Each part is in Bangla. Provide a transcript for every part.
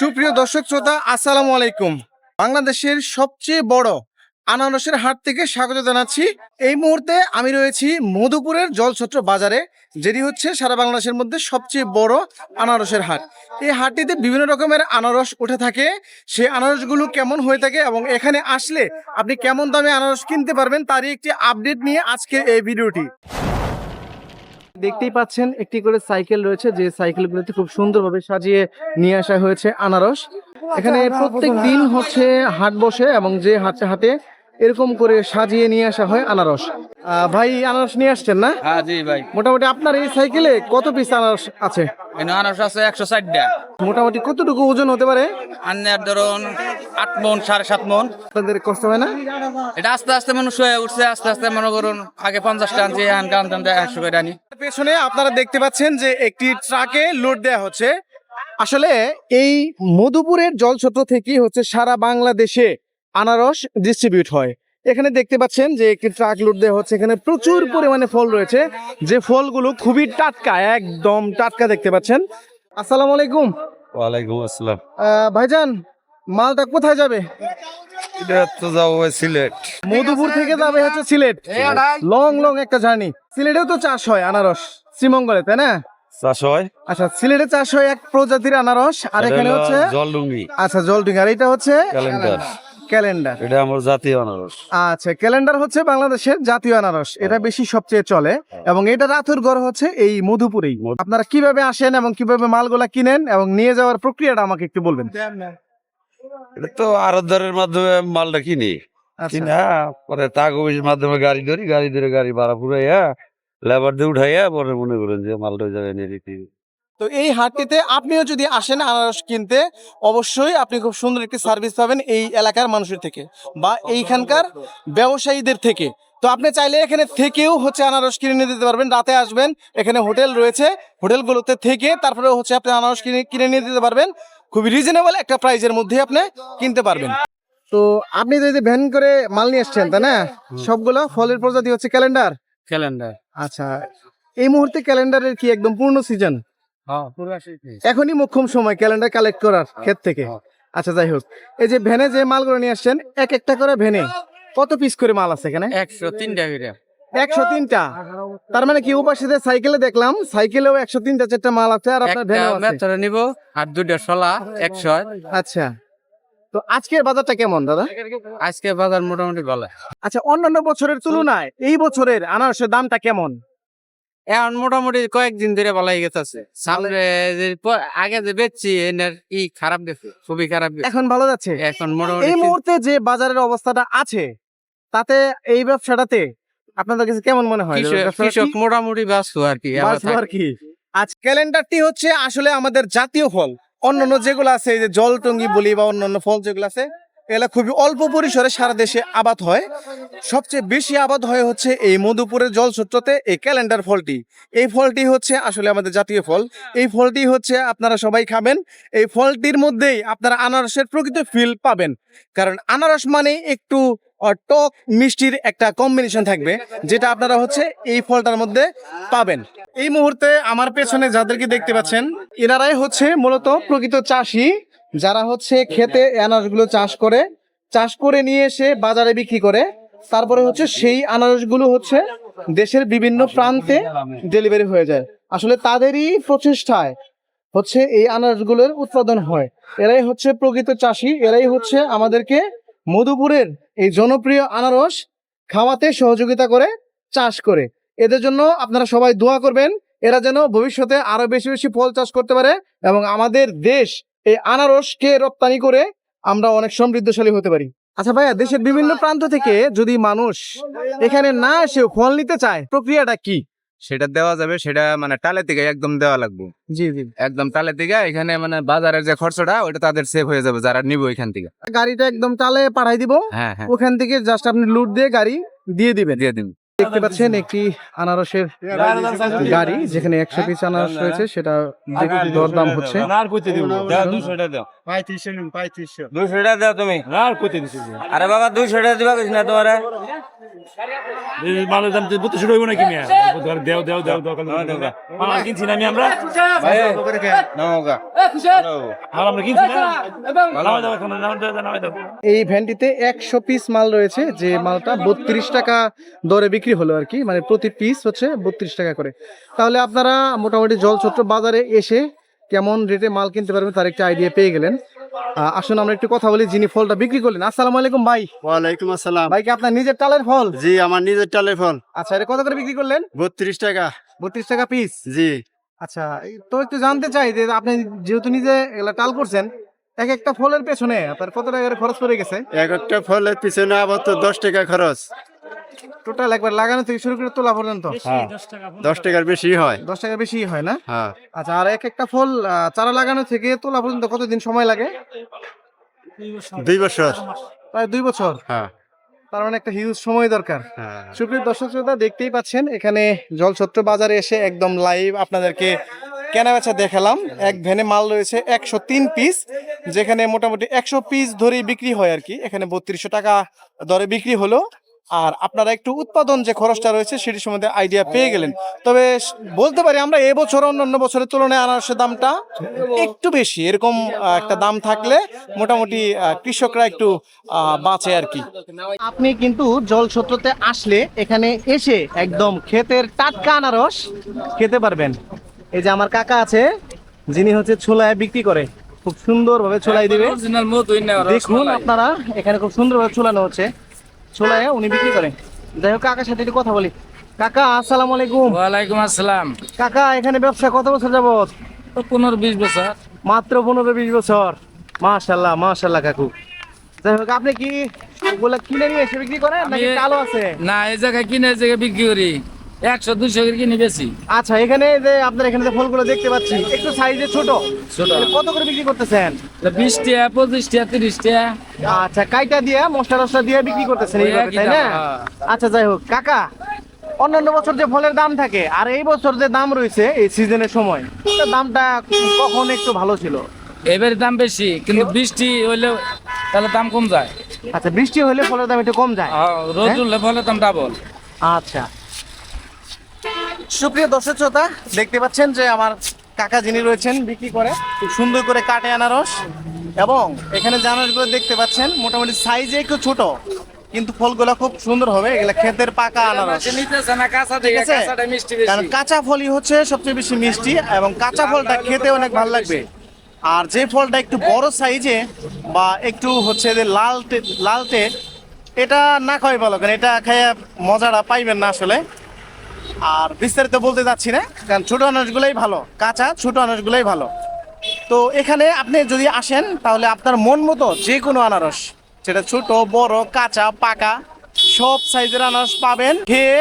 সুপ্রিয় দর্শক শ্রোতা, আসসালামু আলাইকুম। বাংলাদেশের সবচেয়ে বড় আনারসের হাট থেকে স্বাগত জানাচ্ছি। এই মুহূর্তে আমি রয়েছি মধুপুরের জলছত্র বাজারে, যেটি হচ্ছে সারা বাংলাদেশের মধ্যে সবচেয়ে বড় আনারসের হাট। এই হাটটিতে বিভিন্ন রকমের আনারস উঠে থাকে। সেই আনারসগুলো কেমন হয়ে থাকে এবং এখানে আসলে আপনি কেমন দামে আনারস কিনতে পারবেন, তারই একটি আপডেট নিয়ে আজকের এই ভিডিওটি। দেখতেই পাচ্ছেন একটি করে সাইকেল রয়েছে যে সাইকেলগুলোতে খুব সুন্দরভাবে সাজিয়ে নিয়ে আসা হয়েছে আনারস। এখানে প্রত্যেক দিন হচ্ছে হাট বসে এবং যে হাতে হাতে এরকম করে সাজিয়ে নিয়ে আসা হয় আনারস। আহ, ভাই আনারস নিয়ে আসছেন না? হ্যাঁ জি ভাই। মোটামুটি আপনার এই সাইকেলে কত পিস আনারস আছে? আনারস আছে একশো ষাটটা মোটামুটি কতটুকু ওজন হতে পারে? আন্নার ধরুন আট মন সাড়ে সাত মন। আপনাদের কষ্ট হয় না? এটা আস্তে আস্তে মানুষ হয়ে উঠছে আস্তে আস্তে মনে করুন আগে পঞ্চাশটা আনছি এখন টানতে টানতে একশো করে আনি। পেছনে আপনারা দেখতে পাচ্ছেন যে একটি ট্রাকে লোড দেওয়া হচ্ছে। আসলে এই মধুপুরের জলছত্র থেকে হচ্ছে সারা বাংলাদেশে আনারস ডিস্ট্রিবিউট হয়। এখানে দেখতে পাচ্ছেন যে একটি ট্রাক লোড দেওয়া হচ্ছে। এখানে প্রচুর পরিমাণে ফল রয়েছে। যে ফলগুলো খুবই টাটকা একদম টাটকা দেখতে পাচ্ছেন। আসসালামু আলাইকুম। ওয়ালাইকুম আসসালাম। আহ, ভাইজান মালটা কোথায় যাবে? সিলেট। মধুপুর থেকে যাবে হচ্ছে সিলেট। লং লং একটা জার্নি। সিলেটেও তো চাষ হয় আনারস শ্রীমঙ্গলে তাই না? চাষ হয়। আচ্ছা সিলেটে চাষ হয় এক প্রজাতির আনারস আর এখানে হচ্ছে জলডুঙ্গি। আচ্ছা জলডিং আর এটা হচ্ছে ক্যালেন্ডার। ক্যালেন্ডার। এটা আমার জাতীয় আনারস। আচ্ছা ক্যালেন্ডার হচ্ছে বাংলাদেশের জাতীয় আনারস। এটা বেশি সবচেয়ে চলে। এবং এটা রাতুর গড় হচ্ছে এই মধুপুরেই। আপনারা কীভাবে আসেন এবং কীভাবে মালগুলা কিনেন এবং নিয়ে যাওয়ার প্রক্রিয়াটা আমাকে একটু বলবেন। এটা তো আরদারের মাধ্যমে মালটা কিনি। আচ্ছা। কিনা পরে তাক অফিসের মাধ্যমে গাড়ি ধরি গাড়ি ধরে গাড়ি ভাড়া লেবার দিয়ে উঠাইয়া পরে মনে করেন যে মালটা ওই জায়গায় নিয়ে দিতে। তো এই হাটটিতে আপনিও যদি আসেন আনারস কিনতে অবশ্যই আপনি খুব সুন্দর একটি সার্ভিস পাবেন এই এলাকার মানুষের থেকে বা এইখানকার ব্যবসায়ীদের থেকে। তো আপনি চাইলে এখানে থেকেও হচ্ছে আনারস কিনে নিয়ে দিতে পারবেন রাতে আসবেন এখানে হোটেল রয়েছে হোটেলগুলোতে থেকে তারপরে হচ্ছে আপনি আনারস কিনে কিনে নিয়ে দিতে পারবেন। খুবই রিজনেবল একটা প্রাইজের মধ্যে আপনি কিনতে পারবেন। তো আপনি যদি ভ্যান করে মাল নিয়ে আসছেন তাই না? সবগুলো ফলের প্রজাতি হচ্ছে ক্যালেন্ডার ক্যালেন্ডার আচ্ছা এই মুহূর্তে ক্যালেন্ডারের কি একদম পূর্ণ সিজন হ্যাঁ পুরো এখনই মোক্ষম সময় ক্যালেন্ডার কালেক্ট করার ক্ষেত থেকে। আচ্ছা যাই হোক। এই যে ভ্যানে যে মালগুলো নিয়ে আসছেন এক একটা করে ভ্যানে কত পিস করে মাল আছে এখানে? একশো তিনটা করে। একশো তিনটা। তার মানে কি উপাসে সাইকেলে দেখলাম সাইকেলেও একশো তিনটা চারটা মাল আছে আর আপনার মেথরে নিব আর দুইটা শলা একশো। আচ্ছা। তো আজকের বাজারটা কেমন দাদা? আজকে বাজার মোটামুটি ভালো। আচ্ছা অন্যান্য বছরের তুলনায় এই বছরের আনারসের দামটা কেমন? এখন মোটামুটি কয়েকদিন ধরে ভালো গেছে। সামনে আগে যে বেচছি এনার ই খারাপ গেছে খুবই খারাপ এখন ভালো যাচ্ছে? এখন মোটামুটি এই মুহূর্তে যে বাজারের অবস্থাটা আছে তাতে এই ব্যবসাটাতে আপনাদের কাছে কেমন মনে হয়? কৃষক- মোটামুটি ব্যস্ত আর কি আর কি? আজ ক্যালেন্ডারটি হচ্ছে আসলে আমাদের জাতীয় ফল। অন্যান্য যেগুলো আছে এই যে জলটঙ্গি বলি বা অন্যান্য ফল যেগুলো আছে এগুলা খুবই অল্প পরিসরে সারা দেশে আবাদ হয়। সবচেয়ে বেশি আবাদ হয় হচ্ছে এই মধুপুরের জলসূত্রতে এই ক্যালেন্ডার ফলটি। এই ফলটি হচ্ছে আসলে আমাদের জাতীয় ফল। এই ফলটি হচ্ছে আপনারা সবাই খাবেন। এই ফলটির মধ্যেই আপনারা আনারসের প্রকৃত ফিল পাবেন। কারণ আনারস মানে একটু টক মিষ্টির একটা কম্বিনেশন থাকবে, যেটা আপনারা হচ্ছে এই ফলটার মধ্যে পাবেন। এই মুহূর্তে আমার পেছনে যাদেরকে দেখতে পাচ্ছেন, এনারাই হচ্ছে মূলত প্রকৃত চাষি, যারা হচ্ছে খেতে আনারসগুলো চাষ করে চাষ করে নিয়ে এসে বাজারে বিক্রি করে। তারপরে হচ্ছে সেই আনারসগুলো হচ্ছে দেশের বিভিন্ন প্রান্তে ডেলিভারি হয়ে যায়। আসলে তাদেরই প্রচেষ্টায় হচ্ছে এই আনারসগুলোর উৎপাদন হয়। এরাই হচ্ছে প্রকৃত চাষি, এরাই হচ্ছে আমাদেরকে মধুপুরের এই জনপ্রিয় আনারস খাওয়াতে সহযোগিতা করে, চাষ করে। এদের জন্য আপনারা সবাই দোয়া করবেন, এরা যেন ভবিষ্যতে আরও বেশি বেশি ফল চাষ করতে পারে এবং আমাদের দেশ এই আনারসকে রপ্তানি করে আমরা অনেক সমৃদ্ধশালী হতে পারি। আচ্ছা ভাইয়া, দেশের বিভিন্ন প্রান্ত থেকে যদি মানুষ এখানে না এসে ফল নিতে চায়, প্রক্রিয়াটা কি? সেটা দেওয়া যাবে সেটা মানে টালে থেকে একদম দেওয়া লাগবে। জি জি। একদম টালে থেকে এখানে মানে বাজারের যে খরচটা ওটা তাদের সেভ হয়ে যাবে যারা নিবো এখান থেকে। গাড়িটা একদম তালে পাঠাই দিব। হ্যাঁ হ্যাঁ। ওখান থেকে জাস্ট আপনি লুট দিয়ে গাড়ি দিয়ে দিবেন। দিয়ে দিন দেখতে পাচ্ছেন একটি আনারসের গাড়ি যেখানে একশো পিস আনারস রয়েছে সেটা দেখে দরদাম হচ্ছে। দুশো টাকা দাও তুমি। আরে বাবা দুশো টাকা দিবা কিছু না তোমার। মালের দাম বুঝতে শুরু নাকি দেও দেও দেও দেও মাল কিনছি না আমি আমরা? আমরা কিনছি না? নামাই দাও এখন নামাই দাও নামাই দাও। এই ভ্যানটিতে একশো পিস মাল রয়েছে যে মালটা বত্রিশ টাকা দরে বিক্রি হলো আর কি মানে প্রতি পিস হচ্ছে বত্রিশ টাকা করে। তাহলে আপনারা মোটামুটি জলছত্র বাজারে এসে কেমন রেটে মাল কিনতে পারবেন তার একটা আইডিয়া পেয়ে গেলেন। আসুন আমরা একটু কথা বলি যিনি ফলটা বিক্রি করলেন। আসসালামু আলাইকুম ভাই। ওয়ালাইকুম আসসালাম। ভাই কি আপনার নিজের টালের ফল? জি আমার নিজের চালের ফল। আচ্ছা এটা কত করে বিক্রি করলেন? বত্রিশ টাকা। বত্রিশ টাকা পিস জি। আচ্ছা তো একটু জানতে চাই যে আপনি যেহেতু নিজে এগুলা টাল করছেন এক একটা ফলের পেছনে আপনার কত টাকা খরচ পড়ে গেছে? এক একটা ফলের পিছনে আবার তো দশ টাকা খরচ। টোটাল একবার লাগানো থেকে শুরু করে তোলা পর্যন্ত। দশ টাকার বেশি হয়। দশ টাকা বেশি হয় না? হ্যাঁ। আচ্ছা আর এক একটা ফল চারা লাগানো থেকে তোলা পর্যন্ত কতদিন সময় লাগে? দুই বছর। প্রায় দুই বছর? হ্যাঁ। তার মানে একটা হিউজ সময় দরকার। হ্যাঁ। সুপ্রিয় দর্শক শ্রোতা দেখতেই পাচ্ছেন এখানে জলছত্র বাজারে এসে একদম লাইভ আপনাদেরকে কেনা বেচা দেখালাম। এক ভ্যানে মাল রয়েছে একশো তিন পিস যেখানে মোটামুটি একশো পিস ধরেই বিক্রি হয় আর কি। এখানে বত্রিশশো টাকা দরে বিক্রি হলো। আর আপনারা একটু উৎপাদন যে খরচটা রয়েছে সেটির সম্বন্ধে আইডিয়া পেয়ে গেলেন। তবে বলতে পারি আমরা এবছর অন্যান্য বছরের তুলনায় আনারসের দামটা একটু বেশি। এরকম একটা দাম থাকলে মোটামুটি কৃষকরা একটু আহ, বাঁচে আর কি। আপনি কিন্তু জলছত্রতে আসলে এখানে এসে একদম ক্ষেতের টাটকা আনারস খেতে পারবেন। এই যে আমার কাকা আছে যিনি হচ্ছে ছোলায় বিক্রি করে। খুব সুন্দরভাবে ছোলাই দিবে। দেখুন আপনারা এখানে খুব সুন্দরভাবে ছোলানো হচ্ছে। ছোলায় উনি বিক্রি করে যাই হোক কাকার সাথে একটু কথা বলি। কাকা আসসালামু আলাইকুম। ওয়ালাইকুম আসসালাম। কাকা এখানে ব্যবসা কত বছর যাবত পনেরো বিশ বছর। মাত্র পনেরো বিশ বছর। মাশাল্লাহ মাশাল্লাহ কাকু। যাই হোক আপনি কি ওগুলা কিনে নিয়ে এসে বিক্রি করেন নাকি কালো আছে? না এই জায়গায় কিনে এই জায়গায় বিক্রি করি। একশো দুইশো করে কিনে বেশি। আচ্ছা এখানে যে আপনার এখানে যে ফলগুলো দেখতে পাচ্ছি একটু সাইজে ছোট। ছোট। কত করে বিক্রি করতেছেন? বিশ টাকা পঁচিশ টাকা তিরিশ টাকা আচ্ছা কাইটা দিয়ে মশলা টসলা দিয়ে বিক্রি করতেছেন এইভাবে তাই না? হ্যাঁ। আচ্ছা যাই হোক। কাকা অন্যান্য বছর যে ফলের দাম থাকে আর এই বছর যে দাম রয়েছে এই সিজনের সময় দামটা কখন একটু ভালো ছিল? এবারে দাম বেশি কিন্তু বৃষ্টি হইলে তাহলে দাম কম যায়। আচ্ছা বৃষ্টি হলে ফলের দাম একটু কম যায়। আর রোদ উঠলে ফলে দাম ডাবল আচ্ছা। সুপ্রিয় দর্শক শ্রোতা দেখতে পাচ্ছেন যে আমার কাকা যিনি রয়েছেন বিক্রি করে খুব সুন্দর করে কাটে আনারস এবং এখানে যে আনারসগুলো দেখতে পাচ্ছেন মোটামুটি সাইজে একটু ছোট কিন্তু ফলগুলো খুব সুন্দর হবে। এগুলা ক্ষেতের পাকা আনারস। কারণ কাঁচা ফলই হচ্ছে সবচেয়ে বেশি মিষ্টি এবং কাঁচা ফলটা খেতে অনেক ভালো লাগবে। আর যে ফলটা একটু বড় সাইজে বা একটু হচ্ছে যে লালটে লালটে এটা না খাওয়াই ভালো কারণ এটা খাইয়া মজাটা পাইবেন না আসলে। আর বিস্তারিত বলতে যাচ্ছি না, কারণ ছোট আনারসগুলোই ভালো, কাঁচা ছোট আনারসগুলোই ভালো। তো এখানে আপনি যদি আসেন, তাহলে আপনার মন মতো যে কোনো আনারস, সেটা ছোট, বড়, কাঁচা, পাকা, সব সাইজের আনারস পাবেন, খেয়ে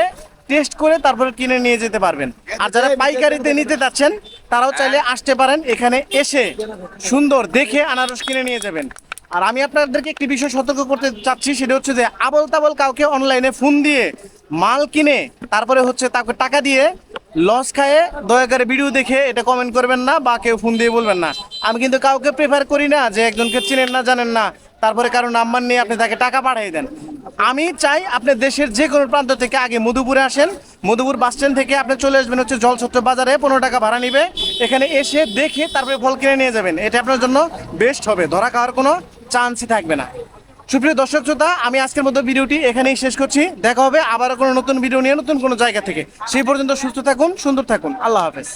টেস্ট করে তারপরে কিনে নিয়ে যেতে পারবেন। আর যারা পাইকারিতে নিতে যাচ্ছেন, তারাও চাইলে আসতে পারেন, এখানে এসে সুন্দর দেখে আনারস কিনে নিয়ে যাবেন। আর আমি আপনাদেরকে একটি বিষয় সতর্ক করতে চাচ্ছি, সেটা হচ্ছে যে আবল তাবল কাউকে অনলাইনে ফোন দিয়ে মাল কিনে তারপরে হচ্ছে তাকে টাকা দিয়ে লস খায়ে দয়া করে ভিডিও দেখে এটা কমেন্ট করবেন না বা কেউ ফোন দিয়ে বলবেন না। আমি কিন্তু কাউকে প্রেফার করি না যে একজনকে চিনেন না, জানেন না। তারপরে কারও নাম্বার নিয়ে আপনি তাকে টাকা পাঠিয়ে দেন। আমি চাই আপনি দেশের যে কোনো প্রান্ত থেকে আগে মধুপুরে আসেন। মধুপুর বাস স্ট্যান্ড থেকে আপনি চলে আসবেন হচ্ছে জলছত্র বাজারে, পনেরো টাকা ভাড়া নিবে। এখানে এসে দেখে তারপরে ফল কিনে নিয়ে যাবেন। এটা আপনার জন্য বেস্ট হবে। ধরা খাওয়ার কোনো চান্সই থাকবে না। সুপ্রিয় দর্শক শ্রোতা, আমি আজকের মতো ভিডিওটি এখানেই শেষ করছি। দেখা হবে আবার কোনো নতুন ভিডিও নিয়ে নতুন কোনো জায়গা থেকে। সেই পর্যন্ত সুস্থ থাকুন, সুন্দর থাকুন। আল্লাহ হাফেজ।